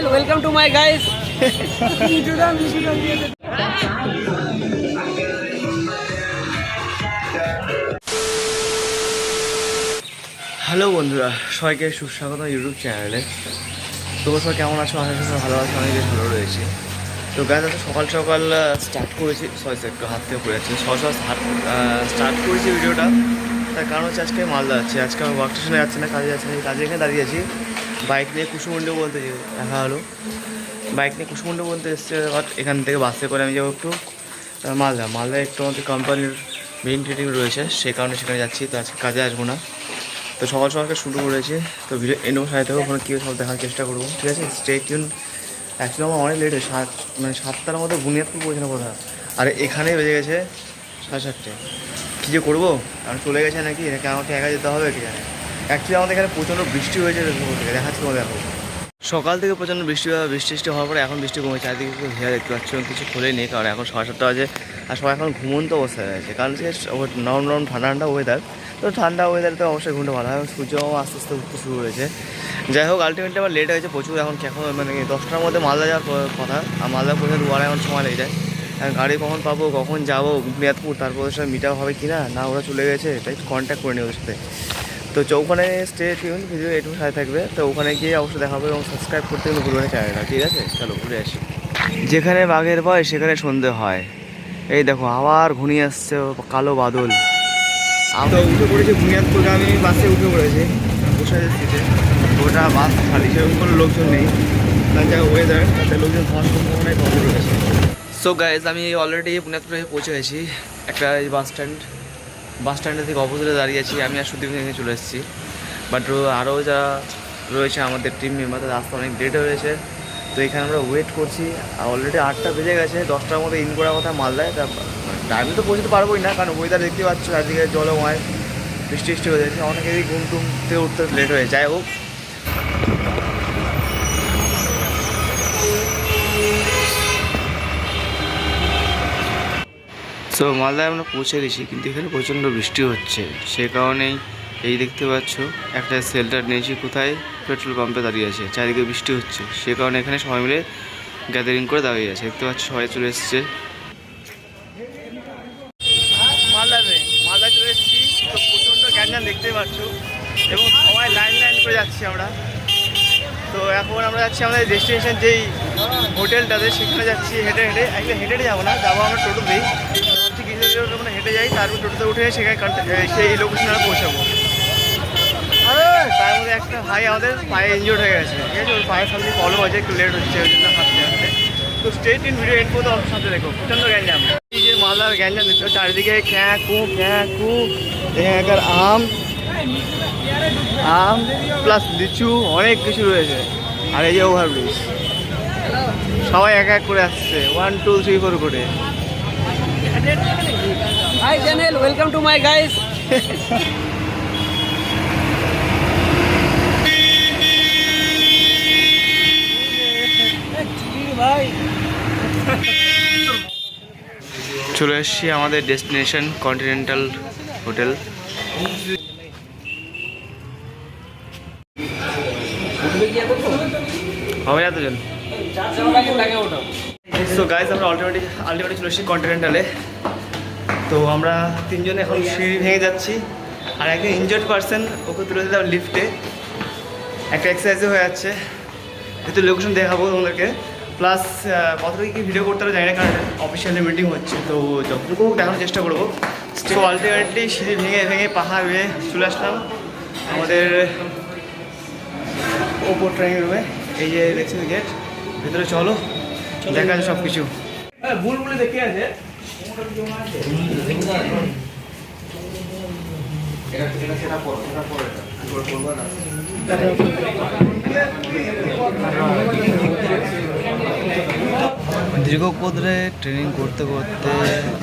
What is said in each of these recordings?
channel. Welcome to my guys. Hello বন্ধুরা। সবাইকে সুস্বাগত YouTube চ্যানেলে তোমরা সবাই কেমন আছো? আশা করি ভালো আছো, আমি বেশ ভালো রয়েছি। তো গাছ আজকে সকাল সকাল স্টার্ট করেছি। সরি একটু হাত থেকে পড়ে যাচ্ছে। সকাল সকাল স্টার্ট করেছি ভিডিওটা তার কারণ হচ্ছে আজকে মালদা যাচ্ছি। আজকে আমার ওয়ার্ক স্টেশনে যাচ্ছি না, কাজে যাচ্ছি না, কাজে এখানে দাঁড়িয়ে আছি। বাইক নিয়ে কুসুমুন্ডে বলতে দেখা হলো বাইক নিয়ে কুসুমুন্ডে বলতে এসছে এখান থেকে বাসে করে আমি যাব একটু মালদা। মালদা একটু আমাদের কোম্পানির মেইন ট্রেনিং রয়েছে, সেই কারণে সেখানে যাচ্ছি, তো আজকে কাজে আসব না। তো সকাল সকালকে শুরু করেছি, তো ভিডিও এন্ড সাথে থাকব ওখানে কী সব দেখার চেষ্টা করব। ঠিক আছে? স্টে টিউন অ্যাকচুয়ালি আমার অনেক লেট হয় সাত মানে সাতটার মধ্যে বুনিয়াদপুর পৌঁছানো কথা। আর এখানেই বেজে গেছে সাড়ে চারটে কী যে করব? আমি চলে গেছে নাকি? নাকি আমাকে একা যেতে হবে, কি জানে? অ্যাকচুয়ালি আমাদের এখানে প্রচণ্ড বৃষ্টি হয়েছে থেকে দেখাচ্ছি তোমাদের দেখো সকাল থেকে প্রচণ্ড বৃষ্টি বৃষ্টি বৃষ্টি হওয়ার পরে এখন বৃষ্টি কমেছে। চারিদিকে খুব ঘেরা দেখতে পাচ্ছি এবং কিছু খোলেই নেই, কারণ এখন সাড়ে সাতটা বাজে আর সবাই এখন ঘুমন্ত অবস্থায় রয়েছে। কারণ হচ্ছে নরম নরম ঠান্ডা ঠান্ডা ওয়েদার তো ঠান্ডা ওয়েদারে তো অবশ্যই ঘুমটা ভালো হয়। সূর্য আস্তে আস্তে উঠতে শুরু হয়েছে যাই হোক আলটিমেটলি আমার লেট হয়েছে প্রচুর। এখন এখন মানে দশটার মধ্যে মালদা যাওয়ার কথা। আর মালদা পৌঁছে দু ঘণ্টা সময় লেগে যায়। আর গাড়ি কখন পাবো, কখন যাব মেয়াদপুর তারপর ওদের সাথে মিট হবে কি না না ওরা চলে গেছে, তাই কন্ট্যাক্ট করে নিই ওদের সাথে। তো চৌখানে স্টে টিউন ভিডিও এটুকু সাথে থাকবে। তো ওখানে গিয়ে অবশ্যই দেখাবো এবং সাবস্ক্রাইব করতে কিন্তু ভুলবে না চ্যানেলটা ঠিক আছে? চলো ঘুরে আসি। যেখানে বাঘের ভয় সেখানে সন্ধে হয়। এই দেখো আবার ঘুনিয়ে আসছে কালো বাদল। তো উঠে পড়েছি বুনিয়াদপুরগামী বাসে উঠে পড়েছি। বসে সিটে ওটা বাস খালি সেরকম কোনো লোকজন নেই। তার জায়গায় ওয়েদার তাতে লোকজন হওয়ার সম্ভাবনাই কম রয়েছে সো গাইজ আমি অলরেডি বুনিয়াদপুরে পৌঁছে গেছি। একটা বাস স্ট্যান্ড বাস স্ট্যান্ডের থেকে অপোজিটে দাঁড়িয়ে আছি। আমি আর সুদীপ নিয়ে চলে এসেছি। বাট আরও যারা রয়েছে আমাদের টিম মেম্বার তাদের রাস্তা অনেক লেট হয়েছে তো এখানে আমরা ওয়েট করছি। আর অলরেডি আটটা বেজে গেছে, দশটার মধ্যে ইন করার কথা মালদায় তা টাইমে তো পৌঁছতে পারবোই না, কারণ ওয়েদার দেখতে পাচ্ছ, চারদিকে জলময় বৃষ্টি বৃষ্টি হয়ে যাচ্ছে। অনেকেরই ঘুম টুম থেকে উঠতে লেট হয়ে যায়। হোক সো মালদায় আমরা পৌঁছে গেছি, কিন্তু এখানে প্রচণ্ড বৃষ্টি হচ্ছে। সে কারণেই এই দেখতে পাচ্ছ, একটা শেল্টার নিয়েছি কোথায়? পেট্রোল পাম্পে দাঁড়িয়ে আছে, চারিদিকে বৃষ্টি হচ্ছে। সে কারণে এখানে সবাই মিলে গ্যাদারিং করে দাঁড়িয়ে আছে। দেখতে পাচ্ছ, সবাই চলে এসছে। মালদাতে মালদা চলে এসেছি। তো প্রচণ্ড গ্যাঞ্জাম দেখতেই পাচ্ছ, এবং সবাই লাইন লাইন করে যাচ্ছি আমরা। তো এখন আমরা যাচ্ছি আমাদের হোটেলটাতে সেখানে যাচ্ছি। হেঁটে হেঁটে, একদম হেঁটে যাব না, যাব আমরা টোটোতেই কিছু হেঁটে যাই তারপর টোটোতে উঠে সেখানে সেই লোকেশনে পৌঁছাবো। তার মধ্যে একটা ভাই আমাদের পায়ে ইনজোর্ড হয়ে গেছে। ঠিক আছে ওর পায়ে সামনে প্রবলেম আছে একটু লেট হচ্ছে ওই জন্য হাঁটতে হাঁটতে। তো স্টেট ইন ভিডিও এন্ড পর্যন্ত অল্প সাথে দেখো প্রচণ্ড গ্যাঞ্জাম। এই যে মালদার গ্যাঞ্জাম দেখতে পাচ্ছ, চারিদিকে ক্যাঁ কু ক্যাঁ কু এখানকার আম আম প্লাস লিচু অনেক কিছু রয়েছে। আর এই যে ওভারব্রিজ সবাই এক এক করে আসছে ওয়ান টু থ্রি ফোর করে Channel. Welcome to my guys. চলে এসেছি আমাদের ডেস্টিনেশন কন্টিনেন্টাল হোটেল হবে এতজন সো গাইজ আমরা আলটিমেটলি আলটিমেটলি চলে এসেছি কন্টিনেন্টালে তো আমরা তিনজন এখন সিঁড়ি ভেঙে যাচ্ছি। আর একজন ইনজার্ড পার্সন ওকে তুলে দিলাম লিফটে একটা এক্সারসাইজও হয়ে যাচ্ছে। যেহেতু লোকেশন দেখাবো তোমাদেরকে। প্লাস কতটুকু কি ভিডিও করতে হবে জানি না, কারণ অফিসিয়ালি মিটিং হচ্ছে। তো যতটুকু দেখানোর চেষ্টা করব। তো আলটিমেটলি সিঁড়ি ভেঙে ভেঙে পাহাড় বেয়ে চলে আসলাম। আমাদের ওপর ট্রেনিং রুমে এই যে দেখছেন গেট ভেতরে চলো। দেখা যাচ্ছে সব কিছু ভুল বলে দেখে আছে। দীর্ঘ ধরে ট্রেনিং করতে করতে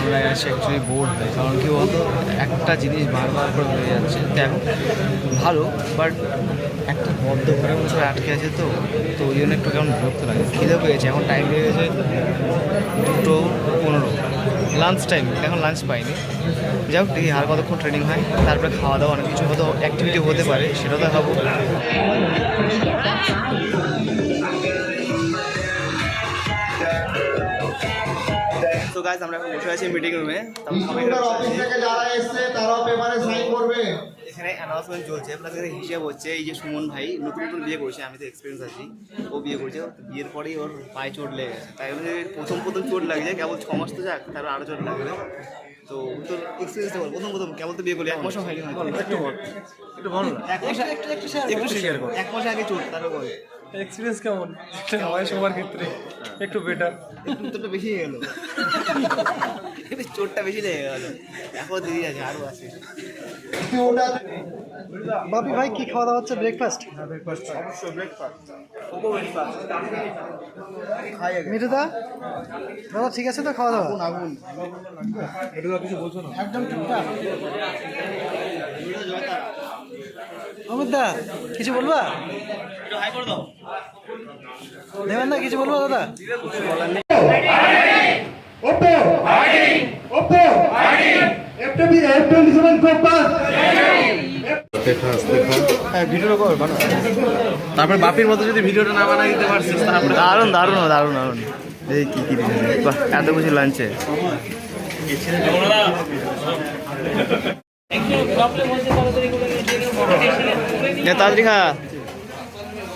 আমরা এসে অ্যাকচুয়ালি বোর্ড হই, কারণ কি বলতো, একটা জিনিস বারবার করে হয়ে যাচ্ছে। দেখো, ভালো বাট একটা বদ্ধ ঘরের মধ্যে আটকে আছে তো তো ওই জন্য একটু কেমন বিরক্ত লাগে। খিদে পেয়েছে, এখন টাইম হয়ে গেছে দুটো পনেরো। লাঞ্চ টাইম এখন লাঞ্চ পাইনি। যাই হোক আর কতক্ষণ ট্রেনিং হয়, তারপরে খাওয়া দাওয়া, অনেক কিছু হতো অ্যাক্টিভিটি হতে পারে, সেটাও দেখাবো। গাছ আমরা এখন বসে আছি মিটিং রুমে তারাও এখানে অ্যানাউন্সমেন্ট চলছে প্লাস এখানে হিসেব হচ্ছে এই যে সুমন ভাই নতুন নতুন বিয়ে করছে আমি তো এক্সপিরিয়েন্স আছি। ও বিয়ে করছে বিয়ের পরেই ওর পায়ে চোট লেগে গেছে। তাই বলে প্রথম প্রথম চোট লাগছে কেবল ছ মাস তো যাক তারপর আরও চোট লাগবে। তো তোর এক্সপিরিয়েন্সটা বল প্রথম প্রথম কেবল তো বিয়ে করলি এক মাসও হয়নি। একটু বল একটু বল। না এক মাস এক মাস আগে চোট তারপর বল। এক্সপিরিয়েন্স কেমন? হয় সবার ক্ষেত্রে একটু বেটার উত্তরটা বেশি হয়ে গেল। একটু চোটটা বেশি লেগে গেল। এখন দেরি আছে আরও আছে। বাপি ভাই কি খাওয়া দাওয়া হচ্ছে? ব্রেকফাস্ট মিঠুদা? দাদা ঠিক আছে তো খাওয়া দাওয়া? অমিত দা কিছু বলবা? দেবেন দা কিছু বলব দাদা ওপো ওপো এফটিভি F27 ফোকাস ভিডিও তারপরে বাপির মতো যদি ভিডিওটা না বানাই দিতে পারছিস তারপরে দারুণ দারুণ দারুণ দারুণ এই কি কি এত কিছু লাঞ্চে তাড়াতাড়ি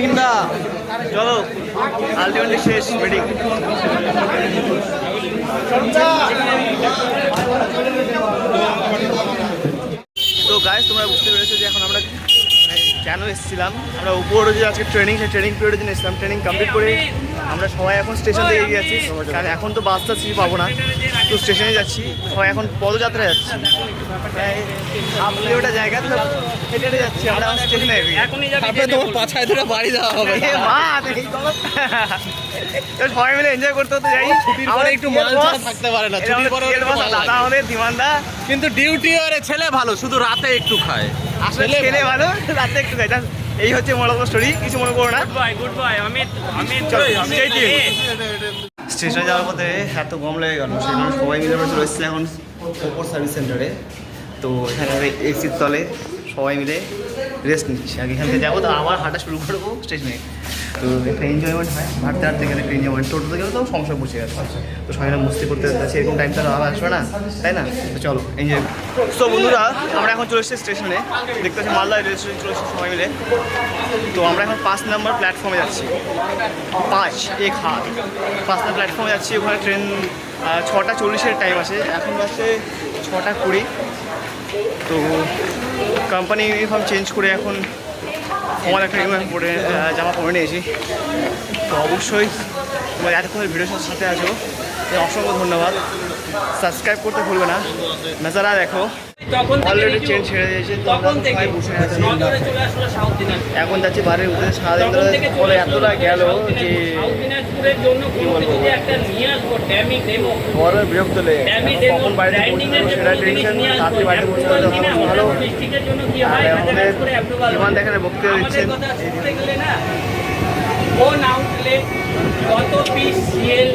ভিন্দা চলো আলটিমেটলি শেষ মিটিং তো গাইস তোমরা বুঝতে পেরেছ যে এখন আমরা মানে কেন এসেছিলাম। আমরা উপরে যে আজকে ট্রেনিং সেই ট্রেনিং পিরিয়ডের জন্য এসেছিলাম। ট্রেনিং কমপ্লিট করে আমরা সবাই এখন স্টেশন থেকে এগিয়ে যাচ্ছি। কারণ এখন তো বাস টাস পাবো না। তো স্টেশনে যাচ্ছি। সবাই এখন পদযাত্রায় যাচ্ছি। প্রায় হাফ কিলোমিটার জায়গা তো হেঁটে যাচ্ছি। আমরা স্টেশনে এখনই তোমার পাছায় ধরে বাড়ি যাওয়া হবে। মা এই গলত। তো সবাই মিলে এনজয় করতে হতে যাই। আমরা একটু মাল থাকতে পারে না। ছুটির পরে দাদা আমাদের দিমানদা কিন্তু ডিউটি আরে ছেলে ভালো শুধু রাতে একটু খায়। আসলে ছেলে ভালো। রাতে একটু খাই জাস্ট এই হচ্ছে মূলত স্টোরি কিছু মনে করো না। স্টেশনে যাওয়ার পথে এত গম লেগে গেল সেখানে সবাই মিলে আমরা চলে এখন ওপর সার্ভিস সেন্টারে তো এখানে এসির তলে সবাই মিলে রেস্ট নিচ্ছি। আগে এখান থেকে যাব তো আবার হাঁটা শুরু করব স্টেশনে তো একটা এনজয়মেন্ট হয়। হাঁটতে হাঁটতে গেলে একটা এনজয়মেন্ট টোটোতে গেলে তো সমস্যা বসে যাচ্ছে তো সবাই মস্তি করতে যাচ্ছে এরকম টাইম তো আবার আসবে না তাই না? তো চলো এনজয় তো বন্ধুরা, আমরা এখন চলে এসেছি স্টেশনে দেখতে পাচ্ছি মালদা রেল স্টেশন চলে এসেছি সবাই মিলে। তো আমরা এখন পাঁচ নম্বর প্ল্যাটফর্মে যাচ্ছি। পাঁচ, এক হাত। পাঁচ নম্বর প্ল্যাটফর্মে যাচ্ছি, ওখানে ট্রেন ছটা চল্লিশের টাইম আছে। এখন বাজছে ছটা কুড়ি। তো কোম্পানি ইউনিফর্ম চেঞ্জ করে এখন আমার একটা ইউনিফর্ম পরে জামা পরে নিয়েছি। তো অবশ্যই তোমার এতক্ষণ ভিডিওর সাথে আছো। তো অসংখ্য ধন্যবাদ। সাবস্ক্রাইব করতে ভুলবে না। নজারা দেখো। অলরেডি ট্রেন ছেড়ে দিয়েছে তখন থেকে বসে আছি। নজরে চলে আসলো সাউথ এখন যাচ্ছি বাড়ির উঠে ধরে থেকে ফলে এতটা গেল যে বড় বিরক্ত লেগে কখন বাড়িতে পৌঁছাবো? এর সেটা টেনশন নিয়ে আসব। রাত্রে বাড়িতে পৌঁছাবো অ্যাপ্রুভাল তখন ভালো হয়? আর আমাদের করে অ্যাপ্রুভাল বিমান বক্তৃতা দিচ্ছেন। কোন আউটলেট কত পিস সিএল